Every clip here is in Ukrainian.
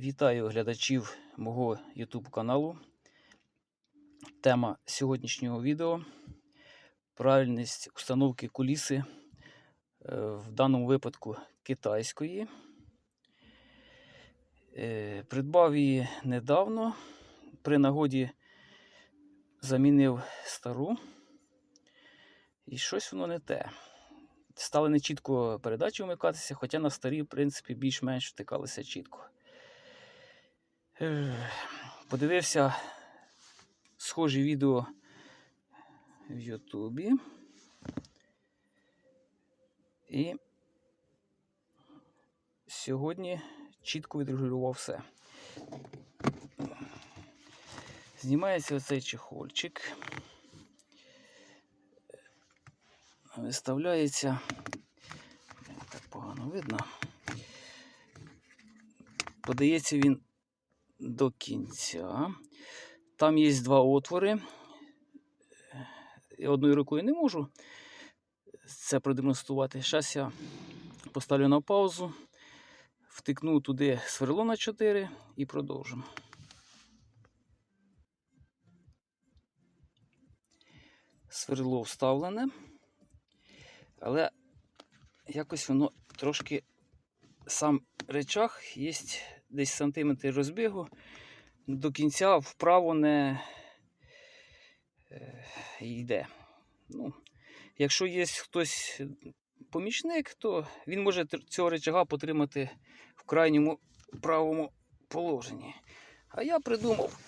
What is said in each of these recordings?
Вітаю глядачів мого YouTube каналу. Тема сьогоднішнього відео правильність установки куліси, е, в даному випадку китайської. Е, Придбав її недавно. При нагоді замінив стару. І щось воно не те. Стали не чітко передачі вмикатися, хоча на старій, в принципі, більш-менш втикалися чітко. Ех, Подивився схожі відео в Ютубі. І сьогодні чітко відрегулював все. Знімається оцей чехольчик. Виставляється. Так погано видно. Подається він до кінця. Там є два отвори. Я одною рукою не можу це продемонструвати. Зараз я поставлю на паузу, втикну туди сверло на 4 і продовжимо. Сверло вставлене, але якось воно трошки сам речах є десь сантиметр розбігу, до кінця вправо не е, йде. Ну, якщо є хтось помічник, то він може цього речага потримати в крайньому правому положенні. А я придумав,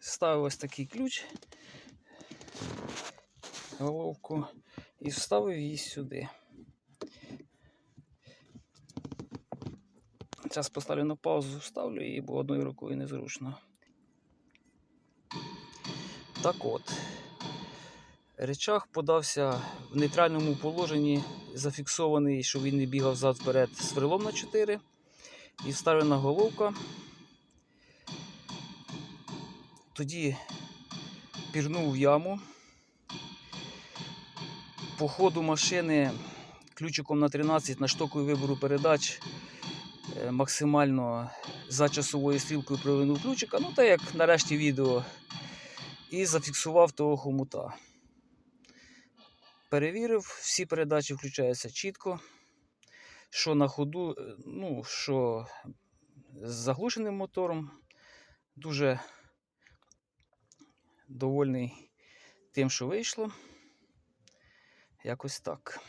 ставив ось такий ключ, головку і вставив її сюди. Зараз поставлю на паузу, вставлю її, бо одною рукою незручно. Так от. Речах подався в нейтральному положенні, зафіксований, щоб він не бігав зад вперед сверлом на 4. І вставлена головка. Тоді пірнув в яму. По ходу машини ключиком на 13 на штоку вибору передач максимально за часовою стрілкою провинув ключика, ну так як нарешті відео, і зафіксував того хомута. Перевірив, всі передачі включаються чітко. Що на ходу, е, ну, що з заглушеним мотором. Дуже довольний тим, що вийшло. Якось так.